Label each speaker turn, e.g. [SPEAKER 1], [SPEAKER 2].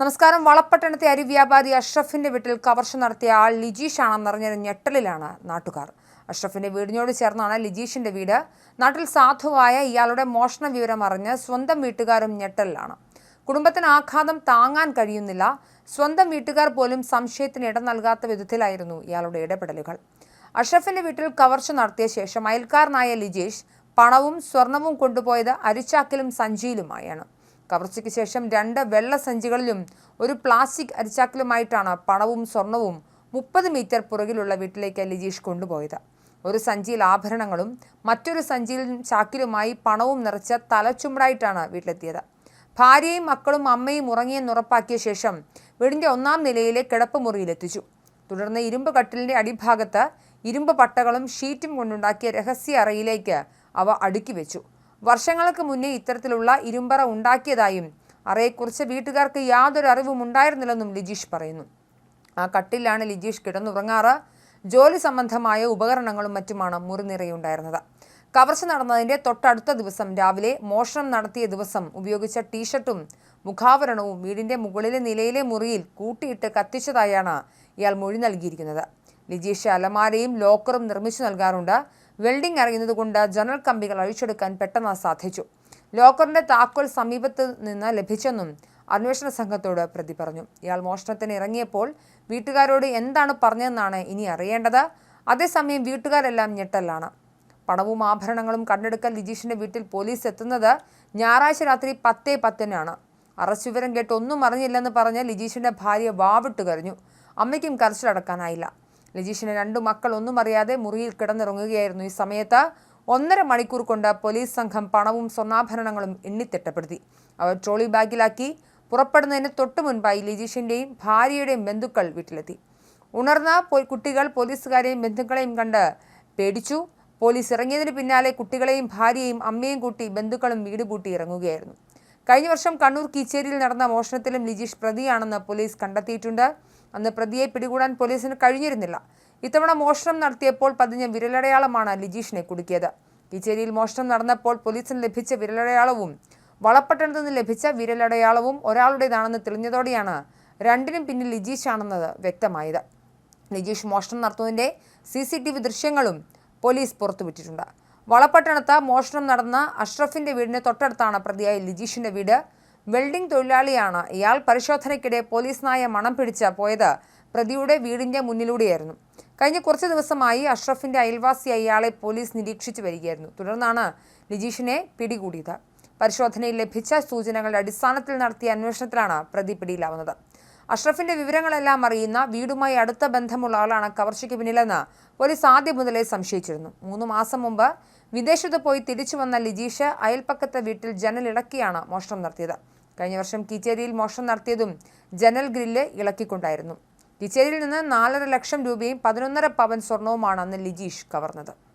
[SPEAKER 1] നമസ്കാരം. വളപ്പട്ടണത്തെ അരി വ്യാപാരി അഷ്റഫിന്റെ വീട്ടിൽ കവർച്ച നടത്തിയ ആൾ ലിജീഷ് ആണെന്നറിഞ്ഞൊരു ഞെട്ടലിലാണ് നാട്ടുകാർ. അഷ്റഫിന്റെ വീടിനോട് ചേർന്നാണ് ലിജീഷിന്റെ വീട്. നാട്ടിൽ സാധുവായ ഇയാളുടെ മോഷണ വിവരം അറിഞ്ഞ് സ്വന്തം വീട്ടുകാരും ഞെട്ടലിലാണ്. കുടുംബത്തിന് ആഘാതം താങ്ങാൻ കഴിയുന്നില്ല. സ്വന്തം വീട്ടുകാർ പോലും സംശയത്തിന് ഇടം നൽകാത്ത വിധത്തിലായിരുന്നു ഇയാളുടെ ഇടപെടലുകൾ. അഷ്റഫിന്റെ വീട്ടിൽ കവർച്ച നടത്തിയ ശേഷം അയൽക്കാരനായ ലിജീഷ് പണവും സ്വർണവും കൊണ്ടുപോയത് അരിച്ചാക്കിലും സഞ്ചിയിലുമായാണ്. കവർച്ചയ്ക്ക് ശേഷം രണ്ട് വെള്ള സഞ്ചികളിലും ഒരു പ്ലാസ്റ്റിക് അരിച്ചാക്കിലുമായിട്ടാണ് പണവും സ്വർണവും മുപ്പത് മീറ്റർ പുറകിലുള്ള വീട്ടിലേക്ക് ലിജീഷ് കൊണ്ടുപോയത്. ഒരു സഞ്ചിയിൽ ആഭരണങ്ങളും മറ്റൊരു സഞ്ചിയിൽ ചാക്കിലുമായി പണവും നിറച്ച തലച്ചുമടായിട്ടാണ് വീട്ടിലെത്തിയത്. ഭാര്യയും മക്കളും അമ്മയും ഉറങ്ങിയെന്ന് ഉറപ്പാക്കിയ ശേഷം വീടിന്റെ ഒന്നാം നിലയിലെ കിടപ്പ് കിടപ്പുമുറിയിലെത്തിച്ചു തുടർന്ന് ഇരുമ്പ് കട്ടിലിന്റെ അടിഭാഗത്ത് ഇരുമ്പ് പട്ടകളും ഷീറ്റും കൊണ്ടുണ്ടാക്കിയ രഹസ്യ അറയിലേക്ക് അവ അടുക്കി വെച്ചു. വർഷങ്ങൾക്ക് മുന്നേ ഇത്തരത്തിലുള്ള ഇരുമ്പറ ഉണ്ടാക്കിയതായും അറയെക്കുറിച്ച് വീട്ടുകാർക്ക് യാതൊരു അറിവും ഉണ്ടായിരുന്നില്ലെന്നും ലിജീഷ് പറയുന്നു. ആ കട്ടിലാണ് ലിജീഷ് കിടന്നുറങ്ങാറ്. ജോലി സംബന്ധമായ ഉപകരണങ്ങളും മറ്റുമാണ് മുറി നിറയുണ്ടായിരുന്നത് കവർച്ച നടന്നതിന്റെ തൊട്ടടുത്ത ദിവസം രാവിലെ മോഷണം നടത്തിയ ദിവസം ഉപയോഗിച്ച ടീഷർട്ടും മുഖാവരണവും വീടിന്റെ മുകളിലെ നിലയിലെ മുറിയിൽ കൂട്ടിയിട്ട് കത്തിച്ചതായാണ് ഇയാൾ മൊഴി നൽകിയിരിക്കുന്നത്. ലിജീഷ് അലമാരയും ലോക്കറും നിർമ്മിച്ചു നൽകാറുണ്ട്. വെൽഡിംഗ് അറിയുന്നതുകൊണ്ട് ജനറൽ കമ്പികൾ അഴിച്ചെടുക്കാൻ പെട്ടെന്ന് സാധിച്ചു. ലോക്കറിന്റെ താക്കോൽ സമീപത്ത് നിന്ന് ലഭിച്ചെന്നും അന്വേഷണ സംഘത്തോട് പ്രതി പറഞ്ഞു. ഇയാൾ മോഷണത്തിന് ഇറങ്ങിയപ്പോൾ വീട്ടുകാരോട് എന്താണ് പറഞ്ഞതെന്നാണ് ഇനി അറിയേണ്ടത്. അതേസമയം വീട്ടുകാരെല്ലാം ഞെട്ടലാണ്. പണവും ആഭരണങ്ങളും കണ്ടെടുക്കാൻ ലിജീഷിന്റെ വീട്ടിൽ പോലീസ് എത്തുന്നത് ഞായറാഴ്ച രാത്രി പത്തേ പത്തിനാണ്. അറസ്റ്റ് വിവരം കേട്ട് ഒന്നും അറിഞ്ഞില്ലെന്ന് പറഞ്ഞ് ലിജീഷിന്റെ ഭാര്യ വാവിട്ട് കരഞ്ഞു. അമ്മയ്ക്കും കരച്ചിലടക്കാനായില്ല. ലിജീഷിന് രണ്ടു മക്കൾ ഒന്നും അറിയാതെ മുറിയിൽ കിടന്നിറങ്ങുകയായിരുന്നു. ഈ സമയത്ത് ഒന്നര മണിക്കൂർ കൊണ്ട് പോലീസ് സംഘം പണവും സ്വർണാഭരണങ്ങളും എണ്ണിത്തിട്ടപ്പെടുത്തി അവർ ട്രോളി ബാഗിലാക്കി പുറപ്പെടുന്നതിന് തൊട്ടു മുൻപായി ലജീഷിന്റെയും ഭാര്യയുടെയും ബന്ധുക്കൾ വീട്ടിലെത്തി. ഉണർന്ന കുട്ടികൾ പോലീസുകാരെയും ബന്ധുക്കളെയും കണ്ട് പേടിച്ചു. പോലീസ് ഇറങ്ങിയതിന് പിന്നാലെ കുട്ടികളെയും ഭാര്യയും അമ്മയും കൂട്ടി ബന്ധുക്കളും വീട് പൂട്ടി ഇറങ്ങുകയായിരുന്നു. കഴിഞ്ഞ വർഷം കണ്ണൂർ കീച്ചേരിയിൽ നടന്ന മോഷണത്തിലും ലിജീഷ് പ്രതിയാണെന്ന് പോലീസ് കണ്ടെത്തിയിട്ടുണ്ട്. അന്ന് പ്രതിയെ പിടികൂടാൻ പോലീസിന് കഴിഞ്ഞിരുന്നില്ല. ഇത്തവണ മോഷണം നടത്തിയപ്പോൾ പതിഞ്ഞ വിരലടയാളമാണ് ലിജീഷിനെ കുടുക്കിയത്. കിച്ചേരിയിൽ മോഷണം നടന്നപ്പോൾ പോലീസിന് ലഭിച്ച വിരലടയാളവും വളപ്പട്ടണത്ത് നിന്ന് ലഭിച്ച വിരലടയാളവും ഒരാളുടേതാണെന്ന് തെളിഞ്ഞതോടെയാണ് രണ്ടിനും പിന്നിൽ ലിജീഷാണെന്നത് വ്യക്തമായത്. ലിജീഷ് മോഷണം നടത്തുന്നതിന്റെ സി സി ടി വി ദൃശ്യങ്ങളും പോലീസ് പുറത്തുവിട്ടിട്ടുണ്ട്. വളപട്ടണത്ത് മോഷണം നടന്ന അഷ്റഫിന്റെ വീടിന് തൊട്ടടുത്താണ് പ്രതിയായ ലിജീഷിന്റെ വീട്. വെൽഡിംഗ് തൊഴിലാളിയാണ്. ഇയാൾ പരിശോധനയ്ക്കിടെ പോലീസ് നായ മണം പിടിച്ച പോയത് പ്രതിയുടെ വീടിന്റെ മുന്നിലൂടെയായിരുന്നു. കഴിഞ്ഞ കുറച്ച് ദിവസമായി അഷ്റഫിന്റെ അയൽവാസിയായി ഇയാളെ പോലീസ് നിരീക്ഷിച്ചു വരികയായിരുന്നു. തുടർന്നാണ് ലിജീഷിനെ പിടികൂടിയത്. പരിശോധനയിൽ ലഭിച്ച സൂചനകളുടെ അടിസ്ഥാനത്തിൽ നടത്തിയ അന്വേഷണത്തിലാണ് പ്രതി പിടിയിലാവുന്നത്. അഷ്റഫിന്റെ വിവരങ്ങളെല്ലാം അറിയുന്ന വീടുമായി അടുത്ത ബന്ധമുള്ള ആളാണ് കവർച്ചയ്ക്ക് പിന്നിലെന്ന് പോലീസ് ആദ്യം മുതലേ സംശയിച്ചിരുന്നു. മൂന്ന് മാസം മുമ്പ് വിദേശത്ത് പോയി തിരിച്ചു വന്ന ലിജീഷ് അയൽപ്പക്കത്തെ വീട്ടിൽ ജനലിളക്കിയാണ് മോഷണം നടത്തിയത്. കഴിഞ്ഞ വർഷം കീച്ചേരിയിൽ മോഷണം നടത്തിയതും ജനൽ ഗ്രില്ല് ഇളക്കിക്കൊണ്ടായിരുന്നു. കീച്ചേരിയിൽ നിന്ന് നാലര ലക്ഷം രൂപയും പതിനൊന്നര പവൻ സ്വർണവുമാണ് അന്ന് ലിജീഷ് കവർന്നത്.